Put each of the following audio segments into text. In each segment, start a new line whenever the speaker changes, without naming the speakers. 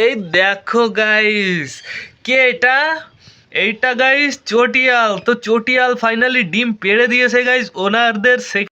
এই দেখো গাইস কে এটা? এইটা গাইস চটিয়াল। তো চটিয়াল ফাইনালি ডিম পেড়ে দিয়েছে গাইস ওনারদের সে-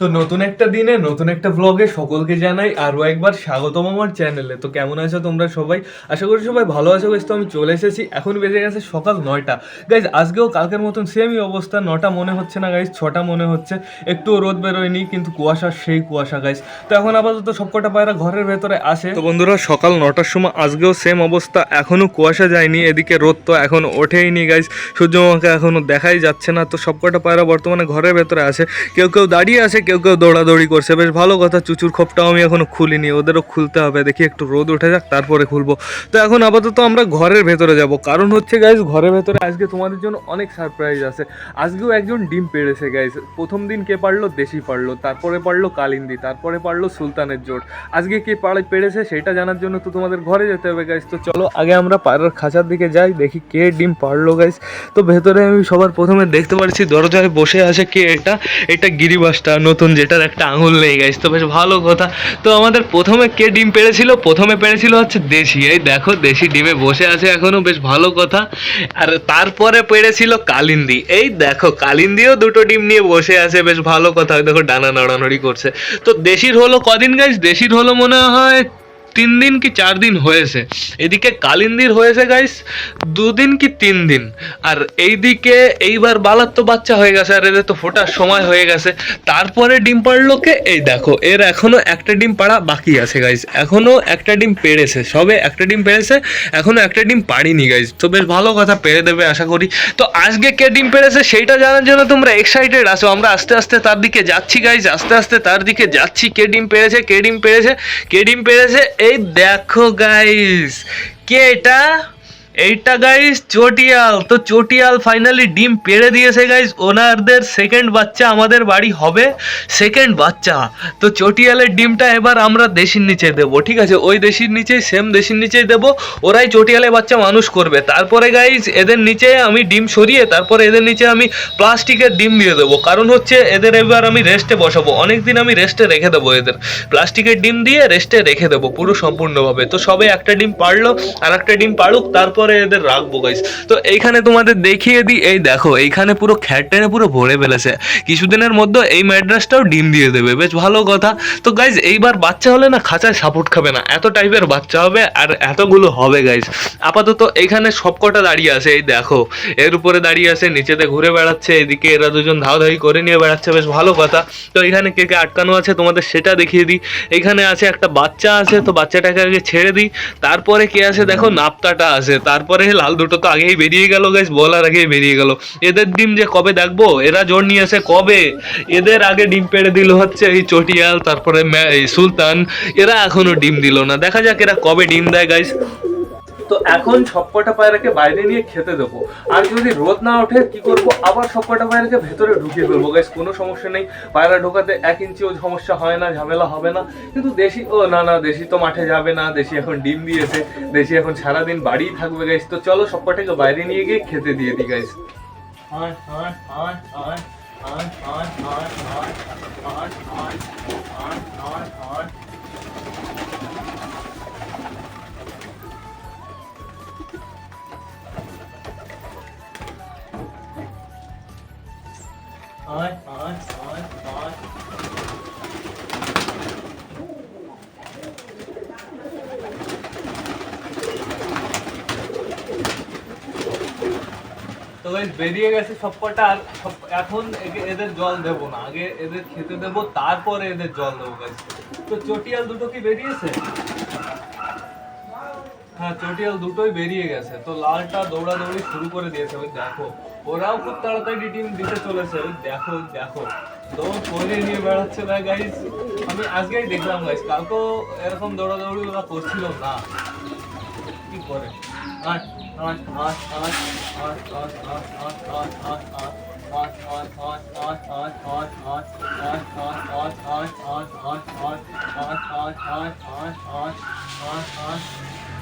তো নতুন একটা দিনে, নতুন একটা ব্লগে সকলকে জানাই আরও একবার স্বাগতম আমার চ্যানেলে তো কেমন আছো তোমরা সবাই? আশা করি সবাই ভালো আছো গাইজ তো আমি চলে এসেছি। এখন বেজে গেছে সকাল নয়টা। গাইজ আজকেও কালকের মতন সেমই অবস্থা, নটা মনে হচ্ছে না গাইজ ছটা মনে হচ্ছে। একটু রোদ বেরোয়নি, কিন্তু কুয়াশা, সেই কুয়াশা গাইজ তো এখন আপাতত সবকটা পায়রা ঘরের ভেতরে আসে তো বন্ধুরা, সকাল নটার সময় আজকেও সেম অবস্থা এখনও কুয়াশা যায়নি, এদিকে রোদ তো এখন ওঠেইনি গাইজ সূর্যমাকে এখনও দেখাই যাচ্ছে না। তো সবকটা পায়রা বর্তমানে ঘরের ভেতরে আছে। কেউ কেউ দাঁড়িয়ে আছে কেউ কেউ দৌড়াদৌড়ি করছে। বেশ ভালো কথা, চুচুর খোপটাও আমি এখনও খুলিনি, ওদেরও খুলতে হবে। দেখি একটু রোদ উঠে যাক, তারপরে খুলবো। তো এখন আপাতত আমরা ঘরের ভেতরে যাব। কারণ হচ্ছে গাইজ ঘরের ভেতরে আজকে তোমাদের জন্য অনেক সারপ্রাইজ আছে। আজকেও একজন ডিম পেড়েছে গাইজ প্রথম দিন কে পারল, দেশি পারল। তারপরে পারল কালিন্দি, তারপরে পারল সুলতানের জোট। আজকে কে পাড়ে পেড়েছে সেটা জানার জন্য তো তোমাদের ঘরে যেতে হবে গাইজ তো চলো, আগে আমরা পাড়ার খাঁচার দিকে যাই, দেখি কে ডিম পারল গাইজ তো ভেতরে আমি সবার প্রথমে দেখতে পাচ্ছি দরজায় বসে আছে কে এটা? এটা গিরিবাসটা যেটার একটা আঙুল নেই গাইস তো বেশ ভালো কথা। তো আমাদের প্রথমে কে ডিম পেড়েছিল? প্রথমে পেড়েছিল হচ্ছে দেশি। এই দেখো, দেশি ডিমে বসে আছে এখনও বেশ ভালো কথা। আর তারপরে পেড়েছিল কালিন্দি। এই দেখো, কালিন্দিও দুটো ডিম নিয়ে বসে আছে, বেশ ভালো কথা। দেখো, ডানা নড়ানড়ি করছে। তো দেশির হলো কদিন গাইস দেশির হলো মনে হয় তিন দিন কি চার দিন হয়েছে? এদিকে কালিন্দির হয়েছে গাইস দুদিন কি তিন দিন আর এইদিকে এইবার বালার তো বাচ্চা হয়ে গেছে, আর এদের তো ফোটার সময় হয়ে গেছে। তারপরে ডিম পাড়লো কে এই দেখো, এর এখনও একটা ডিম পাড়া বাকি আছে গাইস এখনও একটা ডিম পেড়েছে, সবে একটা ডিম পেড়েছে, এখনও একটা ডিম পাড়িনি গাইস তো বেশ ভালো কথা, পেড়ে দেবে, আশা করি। তো আজকে কে ডিম পেড়েছে সেইটা জানার জন্য তোমরা এক্সাইটেড আছো। আমরা আস্তে আস্তে তার দিকে যাচ্ছি গাইস আস্তে আস্তে তার দিকে যাচ্ছি, কে ডিম পেড়েছে, কে ডিম পেড়েছে, কে ডিম পেড়েছে দেখো গাইস কে এটা? এইটা গাইস চটিয়াল। তো চটিয়াল ফাইনালি ডিম পেড়ে দিয়েছে গাইস ওনারদের সেকেন্ড বাচ্চা আমাদের বাড়ি হবে। সেকেন্ড বাচ্চা। তো চটিয়ালের ডিমটা এবার আমরা দেশির নিচে দেবো। ঠিক আছে? ওই দেশির নিচেই সেম দেশির নিচেই দেবো। ওরাই চটিয়ালের বাচ্চা মানুষ করবে। তারপরে গাইস এদের নিচে আমি ডিম সরিয়ে, তারপরে এদের নিচে আমি প্লাস্টিকের ডিম দিয়ে দেবো। কারণ হচ্ছে এদের এবার আমি রেস্টে বসাবো। অনেকদিন আমি রেস্টে রেখে দেবো এদের। প্লাস্টিকের ডিম দিয়ে রেস্টে রেখে দেবো পুরো সম্পূর্ণভাবে। তো সবে একটা ডিম পারল আর একটা ডিম পাড়ুক তারপরে এদের রাখব গাইস তো এইখানে তোমাদের দেখিয়ে দিই, এই দেখো, এইখানে পুরো খ্যাট টেনে পুরো ভরে ফেলেছে। কিছুদিনের মধ্যে এই ম্যাড্রাসটাও ডিম দিয়ে দেবে, বেশ ভালো কথা। তো গাইজ এইবার বাচ্চা হলে না খাঁচায় সাপোর্ট খাবে না। এত টাইপের বাচ্চা হবে আর এতগুলো হবে গাইজ আপাতত এইখানে সবকটা দাঁড়িয়ে আছে, এই দেখো। এর উপরে দাঁড়িয়ে আছে, নিচেতে ঘুরে বেড়াচ্ছে, এদিকে এরা দুজন ধাওধাই করে নিয়ে বেড়াচ্ছে, বেশ ভালো কথা। তো এখানে কে কে আটকানো আছে তোমাদের সেটা দেখিয়ে দিই। এখানে আছে একটা বাচ্চা আছে, তো বাচ্চাটাকে আগে ছেড়ে দিই। তারপরে কে আছে, দেখো, নাপ্তাটা আছে। তারপরে লাল দুটো তো আগেই বেরিয়ে গেল গাইস বলার আগেই বেরিয়ে গেল। এদের ডিম যে কবে দেখব? এরা জোর নিয়ে আসে কবে? এদের আগে ডিম পেড়ে দিল হচ্ছে এই চটিয়াল, তারপরে সুলতান, এরা এখনও ডিম দিল না। দেখা যাক এরা কবে ডিম দেয় গাইস তো এখন সবকটা পায়রাকে বাইরে নিয়ে খেতে দেবো আর যদি রোদ না ওঠে কি করব আবার সবকটা পায়রাকে ভেতরে ঢুকিয়ে ফেলব গাইস কোনো সমস্যা নেই পায়রা ঢোকাতে এক ইঞ্চিও সমস্যা হয় না ঝামেলা হবে না কিন্তু দেশি ও না না দেশি তো মাঠে যাবে না দেশি এখন ডিম দিয়েছে দেশি এখন সারাদিন বাড়িই থাকবে গাইস তো চলো সবকটাকে বাইরে নিয়ে গিয়ে খেতে দিয়ে দিই গাইস তো গাইস বেরিয়ে গেছে সবকটা আর এখন এদের জল দেবো না। আগে এদের খেতে দেবো, তারপরে এদের জল দেবো তো চটিয়াল দুটো কি বেরিয়েছে? হ্যাঁ চটিয়াল দুটোই বেরিয়ে গেছে। তো লালটা দৌড়াদৌড়ি শুরু করে দিয়েছে। ওই দেখো। ওরাও খুব তাড়াতাড়ি ডিম দিতে চলেছে দেখো দেখো তো করে নিয়ে বেড়াচ্ছে না গাইস আমি আজকেই দেখলাম গাইস কালকেও এরকম দৌড়াদৌড়ি ওরা করছিল না কি করে আট আট আট আট আট আট আট আট আট আট আট আট আট আট আট আট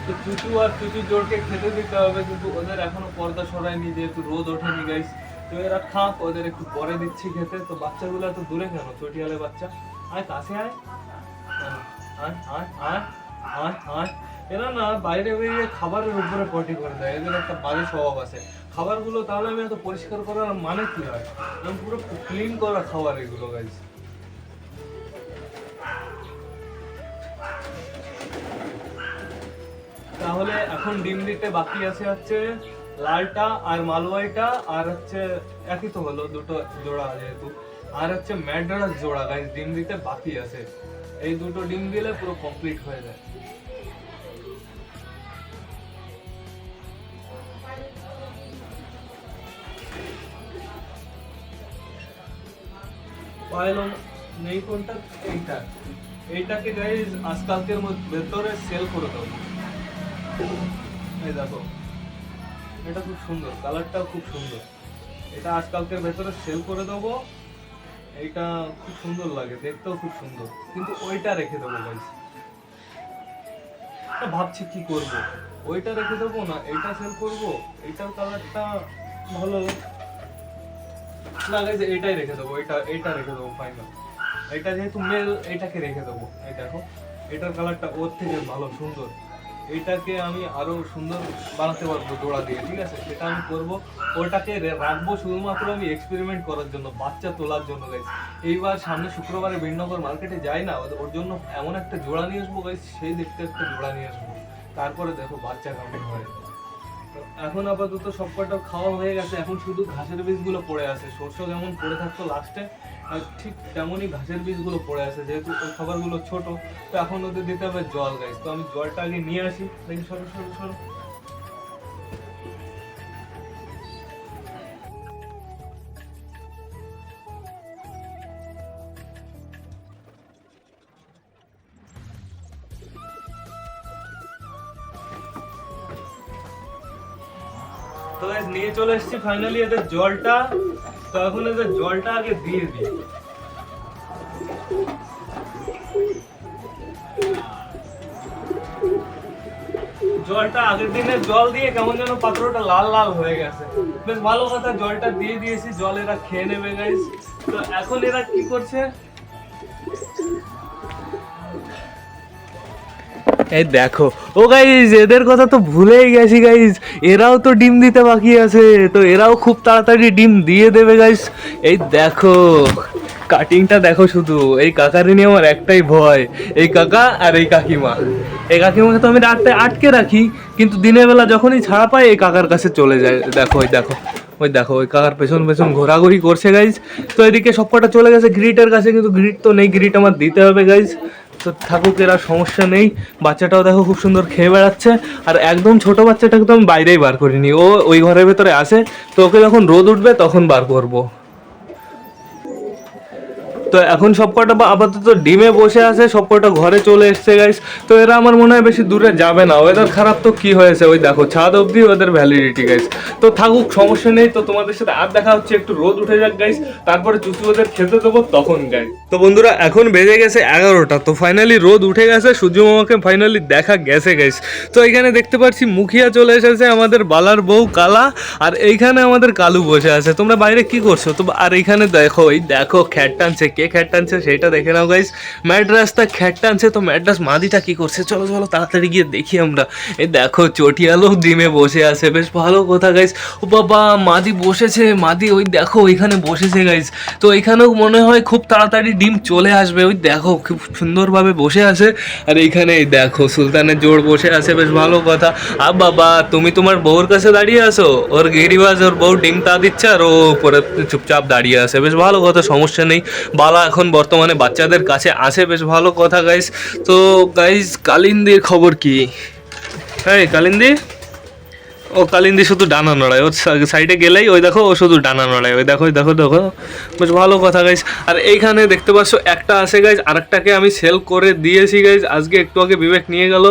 তো চুচু আর চুচু জোরকে খেতে দিতে হবে, কিন্তু ওদের এখনও পর্দা সরায়নি, যেহেতু রোদ ওঠেনি গাইস তো এরা খাক, ওদের একটু পরে দিচ্ছি খেতে। তো বাচ্চাগুলো এত দূরে কেন? চটিয়ালে বাচ্চা। আয়, কাছে আয়। আয় আয় আয় আয় আয়। এরা না বাইরে বেরিয়ে খাবারের উপরে পটি করে দেয়। এদের একটা বাজে স্বভাব আছে। খাবারগুলো তাহলে আমি এত পরিষ্কার করার মানে কি হয়? পুরো ক্লিন করা খাবার এগুলো গাইছি তাহলে এখন ডিম দিতে বাকি আছে হচ্ছে লালটা আর মালওয়াইটা আর হচ্ছে একই তো হলো দুটো জোড়া যেহেতু। আর হচ্ছে ম্যাড্রাস জোড়া গাইজ ডিম দিতে বাকি আছে। এই দুটো ডিম দিলে পুরো কমপ্লিট হয়ে যায়। পাইলো নেই কোনটা? এইটা। এইটাকে গাইজ আজকালকের ভেতরে সেল করে দাও এই দেখো, এটা খুব সুন্দর, কালারটাও খুব সুন্দর। এটা আজকালকের ভেতরে সেল করে দেবো। এইটা খুব সুন্দর লাগে, দেখতেও খুব সুন্দর। কিন্তু ওইটা রেখে দেবো গাইজ ভাবছি কি করব? ওইটা রেখে দেবো না, এইটা সেল করব, এইটার কালারটা ভালো। না গাইজ এটাই রেখে দেবো এটা এইটা রেখে দেবো ফাইনাল এটা যেহেতু মেল এটাকে রেখে দেবো। এই দেখো, এটার কালারটা ওর থেকে ভালো, সুন্দর। এটাকে আমি আরও সুন্দর বানাতে পারব জোড়া দিয়ে, ঠিক আছে? সেটা আমি করব। ওটাকে রাখব শুধুমাত্র আমি এক্সপেরিমেন্ট করার জন্য, বাচ্চা তোলার জন্য গাইস এইবার সামনে শুক্রবারে বিনগর মার্কেটে যাই না, ওর জন্য এমন একটা জোড়া নিয়ে আসব গাইস সেই দেখতে একটা জোড়া নিয়ে আসব। তারপরে দেখো বাচ্চা কেমন হয় এখন আপাতত সবকটা খাওয়া হয়ে গেছে, এখন শুধু ঘাসের বীজগুলো পড়ে আছে। শস্য যেমন পড়ে থাকতো লাস্টে ঠিক তেমনই ঘাসের বীজগুলো পড়ে আছে, যেহেতু ওই খাবারগুলো ছোট, তো এখন ওদের দিতে হবে জল গাইস তো আমি জলটা আগে নিয়ে আসি। দেখি, সরো সরো সরো। তো নিয়ে চলে এসেছি ফাইনালি এদের জলটা। তো এখন জলটা আগে দিয়ে দিই। জলটা আগের দিনে জল দিয়ে কেমন যেন পাত্রটা লাল লাল হয়ে গেছে। বেশ ভালো কথা, জলটা দিয়ে দিয়েছি, জল এরা খেয়ে নেবে গাইস তো এখন এরা কি করছে? এই দেখো। ও গাইজ এদের কথা তো ভুলেই গেছি গাইজ এরাও তো ডিম দিতে বাকি আছে। তো এরাও খুব তাড়াতাড়ি ডিম দিয়ে দেবে গাইজ এই দেখো কাটিংটা দেখো শুধু। এই কাকারে নিয়ে আমার একটাই ভয়। এই কাকা আর এই কাকিমা। এই কাকিমাকে তো আমি রাখতে আটকে রাখি, কিন্তু দিনের বেলা যখনই ছাড়া পাই, এই কাকার কাছে চলে যায়। দেখো, ওই দেখো ওই দেখো, ওই কাকার পেছন পেছন ঘোরাঘুরি করছে গাইজ তো এদিকে সবকটা চলে গেছে গ্রিটের কাছে, কিন্তু গ্রিট তো নেই। গ্রিট আমার দিতে হবে গাইজ তো থাকুক, এরা সমস্যা নেই। বাচ্চাটাও দেখো খুব সুন্দর খেয়ে বেড়াচ্ছে। আর একদম ছোট বাচ্চাটাকে তো আমি বাইরেই বার করিনি। ও ওই ঘরের ভেতরে আসে তো ওকে যখন রোদ উঠবে তখন বার করব। তো এখন সবকটা বা আপাতত ডিমে বসে আছে সবকটা ঘরে চলে এসছে গাইস তো এরা আমার মনে হয় বেশি দূরে যাবে না। ওয়েদার খারাপ তো কি হয়েছে? ওই দেখো, ছাদ অবধি ওদের ভ্যালিডিটি গাইস তো থাকুক, সমস্যা নেই। তো তোমাদের সাথে আর দেখা হচ্ছে, একটু রোদ উঠে যাক গাইস তারপরে চুচু ওদের খেতে দেবো তখন গাইস তো বন্ধুরা, এখন বেজে গেছে এগারোটা। তো ফাইনালি রোদ উঠে গেছে, সূর্য মামাকে ফাইনালি দেখা গেছে গাইস তো এখানে দেখতে পাচ্ছি মুখিয়া চলে এসেছে, আমাদের বালার বউ কালা, আর এইখানে আমাদের কালু বসে আছে। তোমরা বাইরে কি করছ? তো আর এইখানে দেখো, এই দেখো খ্যাট টানছে কে খ্যাট টানছে সেটা দেখে নাও গাইস ম্যাড্রাসটা খ্যাট টানছে, তো ম্যাড্রাস মাদিটা কি করছে? চলো চলো, তাড়াতাড়ি গিয়ে দেখি আমরা। এই দেখো, চটিয়ালো ডিমে বসে আছে। বেশ ভালো কথা গাইস ও বাবা, মাদি বসেছে। মাদি, ওই দেখো, ওইখানে বসেছে গাইস তো এখানেও মনে হয় খুব তাড়াতাড়ি ডিম চলে আসবে। ওই দেখো, খুব সুন্দরভাবে বসে আছে। আর এইখানে দেখো, সুলতানের জোড় বসে আছে। বেশ ভালো কথা। বাবা, তুমি তোমার বউর কাছে দাঁড়িয়ে আছো? ওর গিরিবাজ, ওর বউ ডিম তা দিচ্ছে, আর ও উপরে চুপচাপ দাঁড়িয়ে আছে। বেশ ভালো কথা, সমস্যা নেই। এখন বর্তমানে বাচ্চাদের কাছে আছে, বেশ ভালো কথা গাইস তো গাইস কালিন্দির খবর কি? হ্যাঁ কালিন্দি? ও কালিন্দি শুধু ডানা নড়ায় ওর সাইডে গেলেই ওই দেখো ও শুধু ডানা নড়ায়, ওই দেখো ওই দেখো দেখো। বেশ ভালো কথা গাইস আর এইখানে দেখতে পাচ্ছ, একটা আছে গাইজ আরেকটাকে আমি সেল করে দিয়েছি গাইজ আজকে একটু আগে বিবেক নিয়ে গেল।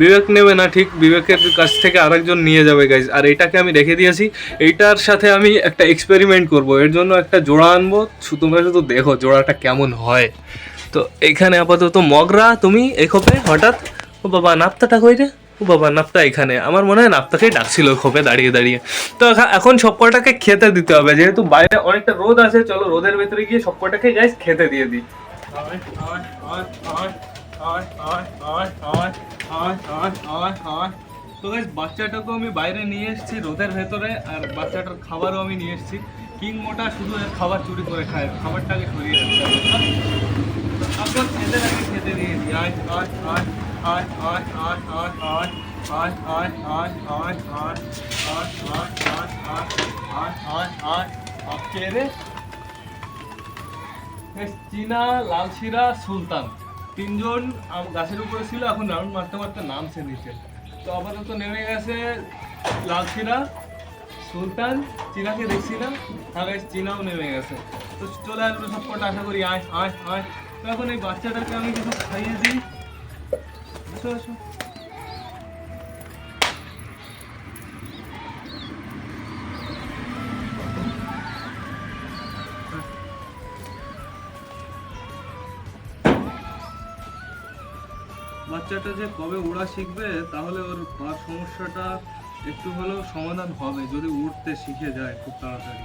বিবেক নেবে না ঠিক, বিবেকের কাছ থেকে আরেকজন নিয়ে যাবে গাইজ আর এইটাকে আমি রেখে দিয়েছি। এইটার সাথে আমি একটা এক্সপেরিমেন্ট করব। এর জন্য একটা জোড়া আনব। তোমরা শুধু দেখো জোড়াটা কেমন হয়। তো এইখানে আপাতত মগরা, তুমি এই খোপে হঠাৎ ও বাবা, নাপ্তাটা কই রে? ও বাবা, নাপ্তা এখানে। আমার মনে হয় নাপ্তাকেই ডাকছিল খোপে দাঁড়িয়ে দাঁড়িয়ে। তো এখা- এখন সব কটাকে খেতে দিতে হবে, যেহেতু বাইরে অনেকটা রোদ আছে, চলো রোদের ভেতরে গিয়ে সব কটাকে গাইস খেতে দিয়ে দিই। তো গাইস বাচ্চাটাকেও আমি বাইরে নিয়ে এসেছি রোদের ভেতরে, আর বাচ্চাটার খাবারও আমি নিয়ে এসেছি। কিং মোটা শুধু খাবার চুরি করে খায়, খাবারটাকে সরিয়ে রাখতে চীনা লালশিরা সুলতান তিনজন গাছের উপরে ছিল এখন রাউন্ড মারতে মারতে নামছে নিচে তো আপাতত নেমে গেছে লালশিরা সুলতান চীনাকে দেখছি না হ্যাঁ guys, চীনাও নেমে গেছে তো চলে আসবে সব কটা আশা করি আয় আয় আয় এই বাচ্চাটাকে আমি কিছু খাইয়ে দিই। বাচ্চাটা যে কবে উড়া শিখবে, তাহলে ওর পা সমস্যাটা একটু হলেও সমাধান হবে, যদি উঠতে শিখে যায় খুব তাড়াতাড়ি।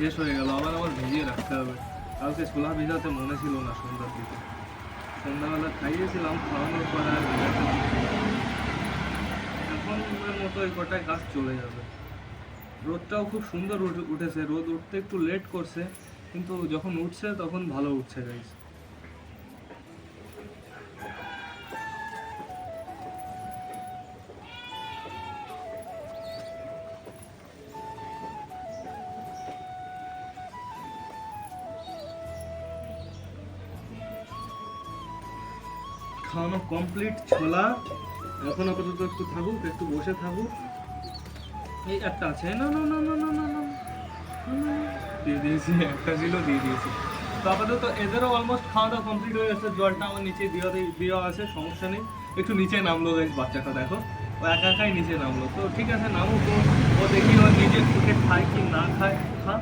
শেষ হয়ে গেল, আবার আবার ভিজিয়ে রাখতে হবে। কালকে ছোলা ভিজাতে মনে ছিল না সন্ধ্যার দিকে। সন্ধ্যাবেলা খাইয়েছিলাম, খাওয়ানোর পর আর। এখন মতো এই কটায় গাছ চলে যাবে। রোদটাও খুব সুন্দর উঠেছে। রোদ উঠতে একটু লেট করছে, কিন্তু যখন উঠছে তখন ভালো উঠছে গাইস কমপ্লিট ছোলা। এখন আপাতত একটু থাকুক একটু বসে থাকুক। এই একটা আছে। না না না না না না না দিয়ে দিয়েছি একটা ছিল দিয়ে দিয়েছি। তো আপাতত এদেরও অলমোস্ট খাওয়া দাওয়া কমপ্লিট হয়ে গেছে। জলটা আমার নিচে দেওয়া দেওয়া আছে সমস্যা নেই। একটু নিচে নামলো দেখ বাচ্চাটা দেখো। ও একা একাই নিচে নামলো। তো ঠিক আছে নামো তো। ও দেখি ও নিজের চোখে খায় কি না খায়। খা।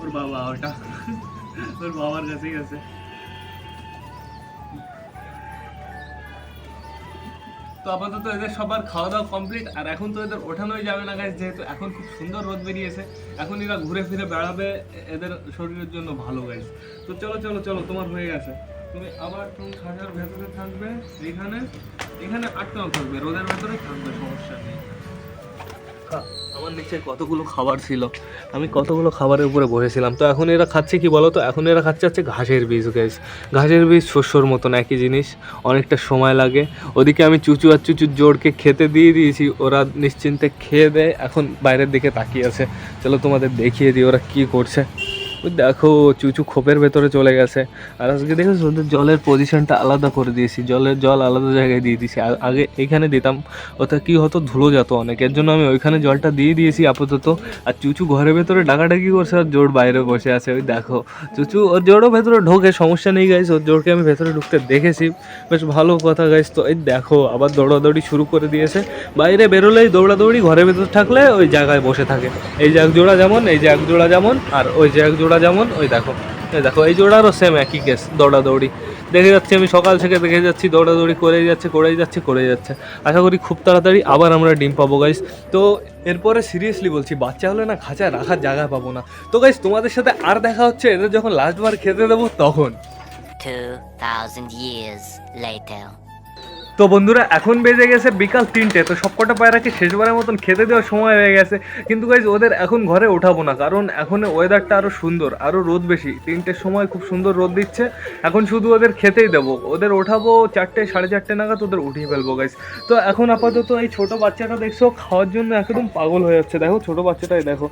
ওর বাবা ওটা। ওর বাবার কাছেই আছে। তো আপাতত এদের সবার খাওয়া দাওয়া কমপ্লিট আর এখন তো এদের ওঠানোই যাবে না গাছ যেহেতু এখন খুব সুন্দর রোদ বেরিয়েছে। এখন এরা ঘুরে ফিরে বেড়াবে, এদের শরীরের জন্য ভালো গাছ তো চলো চলো চলো, তোমার হয়ে গেছে। তুমি আবার তুমি খাঁচার ভেতরে থাকবে, এখানে এখানে আটকানো থাকবে, রোদের ভেতরে থাকবে, সমস্যা নেই। আমার নিচে কতগুলো খাবার ছিল? আমি কতগুলো খাবারের উপরে বসেছিলাম। তো এখন এরা খাচ্ছে কি বলো তো এখন এরা খাচ্ছে হচ্ছে ঘাসের বীজ গ্যাস ঘাসের বীজ শস্যর মতন, একই জিনিস। অনেকটা সময় লাগে। ওদিকে আমি চুচু আর চুচুর জোরকে খেতে দিয়ে দিয়েছি। ওরা নিশ্চিন্তে খেয়ে দেয়। এখন বাইরের দিকে তাকিয়ে আছে। চলো তোমাদের দেখিয়ে দিই ওরা কি করছে। দেখো, চুচু খোপের ভেতরে চলে গেছে। আর আজকে দেখেছ ওদের জলের পজিশনটা আলাদা করে দিয়েছি। জলের জল আলাদা জায়গায় দিয়ে দিয়েছি। আগে এখানে দিতাম, ওটা কি হতো, ধুলো যেত অনেক। এর জন্য আমি ওইখানে জলটা দিয়ে দিয়েছি আপাতত। আর চুচু ঘরের ভেতরে ডাকাডাকি করছে আর জোর বাইরে বসে আছে, ওই দেখো। চুচু, ওর জোরও ভেতরে ঢোকে, সমস্যা নেই গাইস ওর জোরকে আমি ভেতরে ঢুকতে দেখেছি। বেশ ভালো কথা গাইস তো এই দেখো, আবার দৌড়াদৌড়ি শুরু করে দিয়েছে। বাইরে বেরোলেই দৌড়াদৌড়ি ঘরের ভেতর থাকলে ওই জায়গায় বসে থাকে। এই যে এক জোড়া যেমন, এই যে এক জোড়া যেমন, আর ওই যে এক জোড়া যেমন ওই দেখো। এই দেখো এই জোড়ারও সেম একই কেস দৌড়াদৌড়ি। দেখে যাচ্ছি আমি সকাল থেকে দেখে যাচ্ছি দৌড়াদৌড়ি করেই যাচ্ছে করেই যাচ্ছে করেই যাচ্ছে। আশা করি খুব তাড়াতাড়ি আবার আমরা ডিম পাবো গাইস তো এরপরে সিরিয়াসলি বলছি বাচ্চা হলে না খাঁচায় রাখার জায়গা পাবো না। তো গাইস তোমাদের সাথে আর দেখা হচ্ছে এদের যখন লাস্টবার খেতে দেবো তখন।
2,000 years later.
তো বন্ধুরা, এখন বেজে গেছে বিকাল তিনটে, তো সবকটা পায়রাকে শেষবারের মতন খেতে দেওয়ার সময় হয়ে গেছে। কিন্তু গাইজ ওদের এখন ঘরে ওঠাবো না, কারণ এখন ওয়েদারটা আরও সুন্দর আরও রোদ বেশি। তিনটের সময় খুব সুন্দর রোদ দিচ্ছে। এখন শুধু ওদের খেতেই দেবো। ওদের ওঠাবো চারটে, সাড়ে চারটে নাগাদ ওদের উঠিয়ে ফেলব গাইজ তো এখন আপাতত এই ছোট বাচ্চাটা দেখছ, খাওয়ার জন্য একদম পাগল হয়ে যাচ্ছে। দেখো, ছোট বাচ্চাটাই দেখো।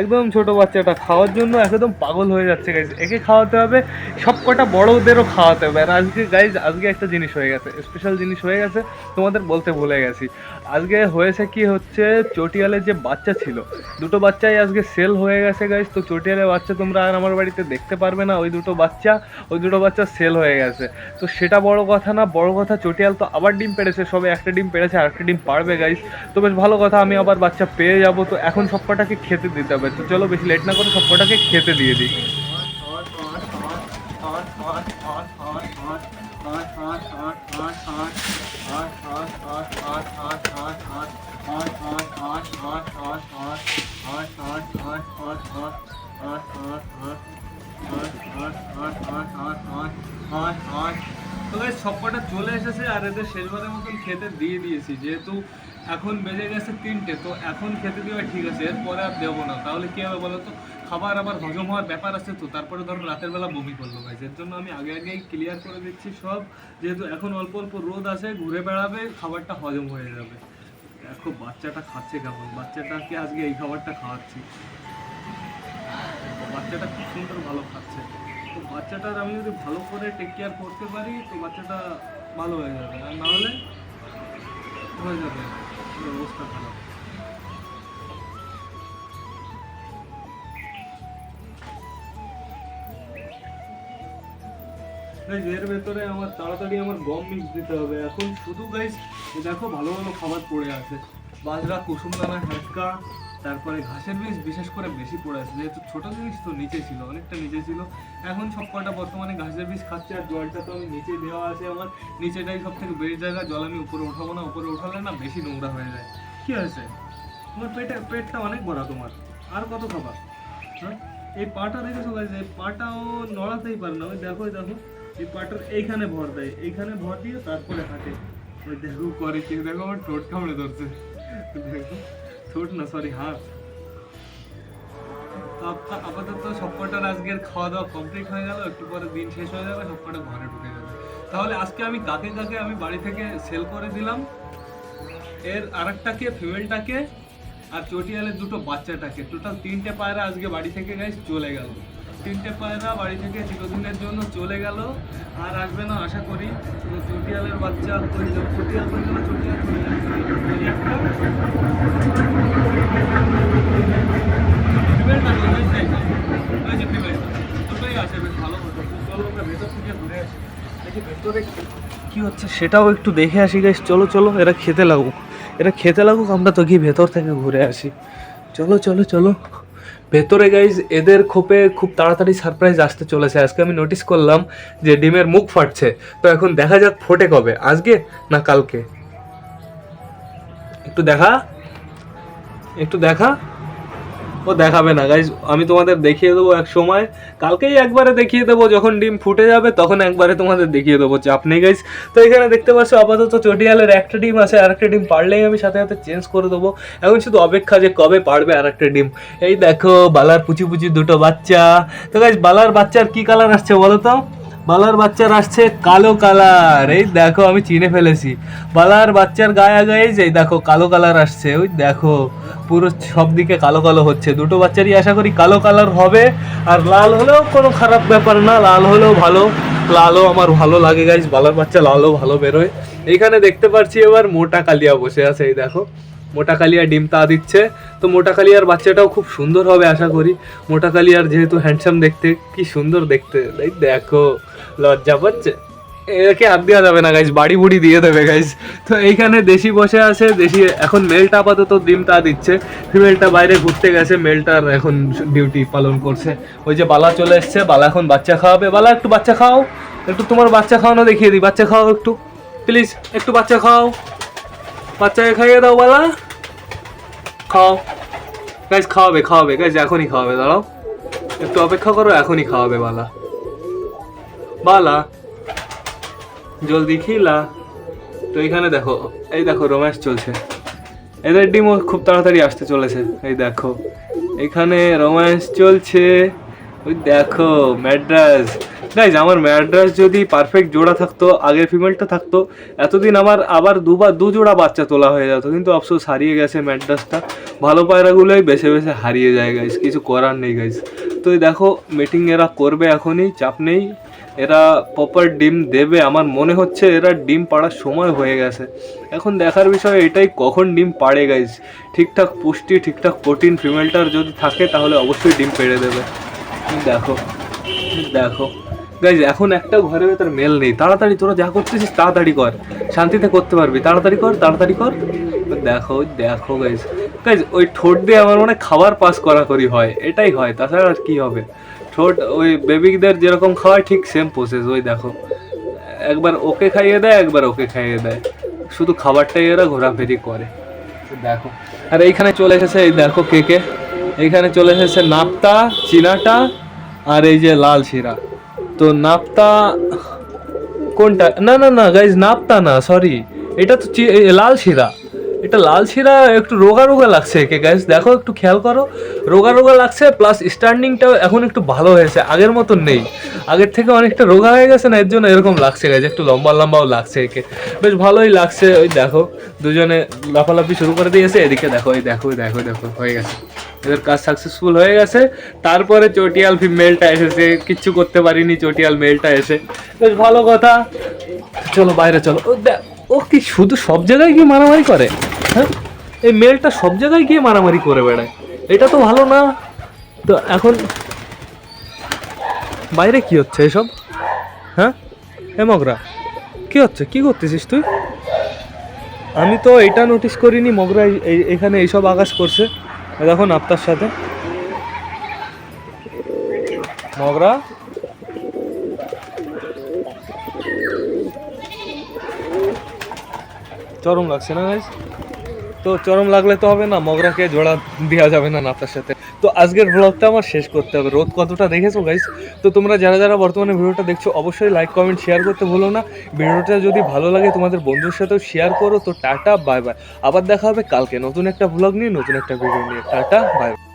একদম ছোট বাচ্চাটা, খাওয়ার জন্য একদম পাগল হয়ে যাচ্ছে গাইজ একে খাওয়াতে হবে সব কটা বড়োদেরও খাওয়াতে হবে। আর আজকে গাইজ আজকে একটা জিনিস হয়ে গেছে স্পেশাল জিনিস হয়ে গেছে তোমাদের বলতে ভুলে গেছি আজকে হয়েছে কি হচ্ছে চটিয়ালের যে বাচ্চা ছিল দুটো বাচ্চাই আজকে সেল হয়ে গেছে গাইস তো চটিয়ালের বাচ্চা তোমরা আর আমার বাড়িতে দেখতে পারবে না ওই দুটো বাচ্চা ওই দুটো বাচ্চা সেল হয়ে গেছে তো সেটা বড় কথা না বড় কথা চটিয়াল তো আবার ডিম পেড়েছে সবে একটা ডিম পেড়েছে আর একটা ডিম পারবে গাইস তো বেশ ভালো কথা আমি আবার বাচ্চা পেয়ে যাব তো এখন সব কটাকে খেতে দিতে হবে তো চলো বেশি লেট না করে সব কটাকে খেতে দিয়ে দিই তো guys, সবকটা চলে এসেছে আর এদের শেষবারের মতন খেতে দিয়ে দিয়েছি। যেহেতু এখন বেজে গেছে তিনটে তো এখন খেতে দেওয়া ঠিক আছে এরপরে আর দেবো না। তাহলে কি হবে বলো তো খাবার আবার হজম হওয়ার ব্যাপার আছে তো, তারপরে ধরো রাতের বেলা বমি করল ভাই। এর জন্য আমি আগে আগেই ক্লিয়ার করে দিচ্ছি সব, যেহেতু এখন অল্প অল্প রোদ আছে, ঘুরে বেড়াবে, খাবারটা হজম হয়ে যাবে। দেখো, বাচ্চাটা খাচ্ছে কেমন? বাচ্চাটাকে আজকে এই খাবারটা খাওয়াচ্ছি। বাচ্চাটা খুব সুন্দর ভালো খাচ্ছে। তো বাচ্চাটার আমি যদি ভালো করে টেক কেয়ার করতে পারি, তো বাচ্চাটা ভালো হয়ে যাবে। আর না হলে হয়ে যাবে অবস্থা খারাপ। Guys, এর ভেতরে আমার তাড়াতাড়ি আমার গম মিক্স দিতে হবে। এখন শুধু গাইস দেখো ভালো ভালো খাবার পড়ে আছে। বাজরা কুসুম দানা হ্যাটকা তারপরে ঘাসের বীজ বিশেষ করে বেশি পড়ে আছে। যেহেতু ছোটো জিনিস তো নিচে ছিল অনেকটা নিচে ছিল। এখন সব কটা বর্তমানে ঘাসের বীজ খাচ্ছে আর জলটা তো আমি নিচে দেওয়া আছে আমার। নিচেটাই সব থেকে বেশি জায়গা। জল আমি উপরে উঠাবো না উপরে উঠালে না বেশি নোংরা হয়ে যায়। কি হয়েছে? তোমার পেটে পেটটা অনেক বড় তোমার। আর কত খাবার? হ্যাঁ? এই পাটা দেখেছ গাইজ এই পাটাও নড়াতেই পারে না। ওই দেখো দেখো। এই এইখানে ভর দেয়, এইখানে ভর দিয়ে তারপরে হাঁটে। ওই দেখো। করে কি দেখো? আমার ঠোঁট কামড়ে ধরছে। দেখো। ঠোঁট না সরি হাত। আপাতত সবকটার আজকের খাওয়া দাওয়া কমপ্লিট হয়ে গেল, একটু পরে দিন শেষ হয়ে যাবে সবকটা ঘরে ঢুকে যাবে তাহলে আজকে আমি কাকে কাকে আমি বাড়ি থেকে সেল করে দিলাম? এর আর আরেকটাকে ফিমেলটাকে আর চটিয়ালের দুটো বাচ্চাটাকে। টোটাল তিনটে পায়রা আজকে বাড়ি থেকে গাইস চলে গেল। তিনটে পায়রা বাড়ি থেকে চিরদিনের জন্য চলে গেল। আর আসবে না, আশা করি। চটিয়ালের বাচ্চা চটিয়াল গেল? চটিয়াল। ভেতরে কি হচ্ছে। সেটাও একটু দেখে আসি গাইস চলো চলো, এরা খেতে লাগুক। এরা খেতে লাগুক, আমরা তো গিয়ে ভেতর থেকে ঘুরে আসি। চলো চলো চলো। ভেতরে গাইজ এদের খোপে খুব তাড়াতাড়ি সারপ্রাইজ আসতে চলেছে। আজকে আমি নোটিস করলাম যে ডিমের মুখ ফাটছে। তো এখন দেখা যাক ফোটে কবে, আজকে না কালকে? একটু দেখা একটু দেখা। ও দেখাবে না। গাইজ আমি তোমাদের দেখিয়ে দেবো এক সময়। কালকেই একবারে দেখিয়ে দেবো, যখন ডিম ফুটে যাবে, তখন একবারে তোমাদের দেখিয়ে দেবো চাপ নেই গাইজ তো এখানে দেখতে পাচ্ছ, আপাতত চটিয়ালের একটা ডিম আছে আর একটা ডিম পারলেই আমি সাথে সাথে চেঞ্জ করে দেবো। এখন শুধু অপেক্ষা যে কবে পারবে আর একটা ডিম। এই দেখো, বালার পুচি পুচি দুটো বাচ্চা। তো গাইজ বালার বাচ্চার কি কালার আসছে বলো তো? বালার বাচ্চার আসছে কালো কালার। এই দেখো, আমি চিনে ফেলেছি। বালার বাচ্চার গায়ে গায়ে এই দেখো, কালো কালার আসছে। ওই দেখো, পুরো সব দিকে কালো কালো হচ্ছে। দুটো বাচ্চারই আশা করি কালো কালার হবে। আর লাল হলেও কোনো খারাপ ব্যাপার না, লাল হলেও ভালো। লালও আমার ভালো লাগে গাইজ বালার বাচ্চা লালও ভালো বেরোয়। এইখানে দেখতে পাচ্ছি এবার মোটা কালিয়া বসে আছে, এই দেখো। মোটা কালিয়া ডিম তা দিচ্ছে। তো মোটা কালিয়ার বাচ্চাটাও খুব সুন্দর হবে আশা করি। মোটা কালিয়ার যেহেতু হ্যান্ডসাম দেখতে, কি সুন্দর দেখতে। দেখো, লজ্জা পাচ্ছে। একে হাত দেওয়া যাবে না গাইজ বাড়ি বুড়ি দিয়ে দেবে গাইজ তো এইখানে দেশি বসে আছে, দেশি এখন মেলটা আপাতত ডিম তা দিচ্ছে। ফিমেলটা বাইরে ঘুরতে গেছে মেলটার এখন ডিউটি পালন করছে। ওই যে বালা চলে এসছে, বালা এখন বাচ্চা খাওয়াবে। বালা, একটু বাচ্চা খাও। একটু তোমার বাচ্চা খাওয়ানো দেখিয়ে দিই। বাচ্চা খাও একটু। প্লিজ একটু বাচ্চা খাও। বাচ্চাকে খাইয়ে দাও, বালা। খাও। গাইজ খাওয়াবে খাওয়াবে। গাইজ এখনই খাওয়াবে, দাঁড়াও। একটু অপেক্ষা করো, এখনই খাওয়াবে বালা। বালা, জলদি খিলা। তো এখানে দেখো, এই দেখো, রোম্যান্স চলছে। এদের ডিমও খুব তাড়াতাড়ি আসতে চলেছে। এই দেখো, এখানে রোম্যান্স চলছে। ওই দেখো, ম্যাড্রাস। গাইজ আমার ম্যাড্রাস যদি পারফেক্ট জোড়া থাকতো, আগের ফিমেলটা থাকতো, এতদিন আমার আবার দুবার দু জোড়া বাচ্চা তোলা হয়ে যেত, কিন্তু আফসোস, হারিয়ে গেছে ম্যাড্রাসটা। ভালো পায়রাগুলোই বেছে বেছে হারিয়ে যায় গাইজ কিছু করার নেই গাইজ তো দেখো মিটিং এরা করবে এখনই, চাপ নেই। এরা প্রপার ডিম দেবে, আমার মনে হচ্ছে এরা ডিম পাড়ার সময় হয়ে গেছে। এখন দেখার বিষয় এটাই, কখন ডিম পাড়ে গাইজ ঠিকঠাক পুষ্টি, ঠিকঠাক প্রোটিন ফিমেলটার যদি থাকে, তাহলে অবশ্যই ডিম পেড়ে দেবে। দেখো দেখো। গাইজ এখন একটা ঘরের ভেতর মেল নেই। তাড়াতাড়ি তোরা যা করতেছিস, তাড়াতাড়ি কর। শান্তিতে করতে পারবি। তাড়াতাড়ি কর তাড়াতাড়ি কর। দেখো দেখো গাইজ গাইজ ওই ঠোঁট দিয়ে আমার মনে খাবার পাস করাকরি হয়। এটাই হয়, তাছাড়া আর কি হবে? ঠোঁট, ওই বেবিদের যেরকম খাওয়ায় ঠিক সেম প্রসেস ওই দেখো। একবার ওকে খাইয়ে দেয়, একবার ওকে খাইয়ে দেয়। শুধু খাবারটাই এরা ঘোরাফেরি করে। দেখো। আর এইখানে চলে এসেছে, এই দেখো কে কে। এইখানে চলে এসেছে নাপ্তা, চিনাটা, আর এই যে লাল শিরা। তো নাপ্তা কোনটা? না না না গাইজ নাপ্তা না সরি এটা তো লাল শিরা। এটা লাল শিরা একটু রোগা রোগা লাগছে একে গাইজ দেখো, একটু খেয়াল করো। রোগা রোগা লাগছে প্লাস স্ট্যান্ডিংটাও এখন একটু ভালো হয়েছে। আগের মতন নেই। আগের থেকে অনেকটা রোগা হয়ে গেছে না, এর জন্য এরকম লাগছে গাইজ একটু লম্বা লম্বাও লাগছে একে। বেশ ভালোই লাগছে। ওই দেখো, দুজনে লাফালাফি শুরু করে দিয়েছে। এদিকে দেখো এই দেখো দেখো দেখো, হয়ে গেছে। এদের কাজ সাকসেসফুল হয়ে গেছে। তারপরে চটিয়াল মেলটা এসেছে। কিচ্ছু করতে পারিনি, চটিয়াল মেলটা এসে। বেশ ভালো কথা। চলো, বাইরে চলো। দেখ। ও কি শুধু সব জায়গায় গিয়ে মারামারি করে? হ্যাঁ? এই মেলটা সব জায়গায় গিয়ে মারামারি করে বেড়ায়। এটা তো ভালো না। তো এখন বাইরে কি হচ্ছে এসব? হ্যাঁ? মগরা, কি হচ্ছে? কি করতেছিস তুই? আমি তো এটা নোটিস করিনি মগরা এখানে এইসব আকাশ করছে। এ দেখো নাপ্তার সাথে। মগরা? চরম লাগছে না গাইস তো চরম লাগলে তো হবে না, মগরাকে জোড়া দেওয়া যাবে না নাতার সাথে। তো আজকের ব্লগটা আমার শেষ করতে হবে। রোদ কতটা দেখেছ গাইস তো তোমরা যারা যারা বর্তমানে ভিডিওটা দেখছ, অবশ্যই লাইক কমেন্ট শেয়ার করতে ভুলো না। ভিডিওটা যদি ভালো লাগে, তোমাদের বন্ধুর সাথেও শেয়ার করো। তো টাটা বাই বাই আবার দেখা হবে কালকে নতুন একটা ব্লগ নিয়ে, নতুন একটা ভিডিও নিয়ে। Tata bye bye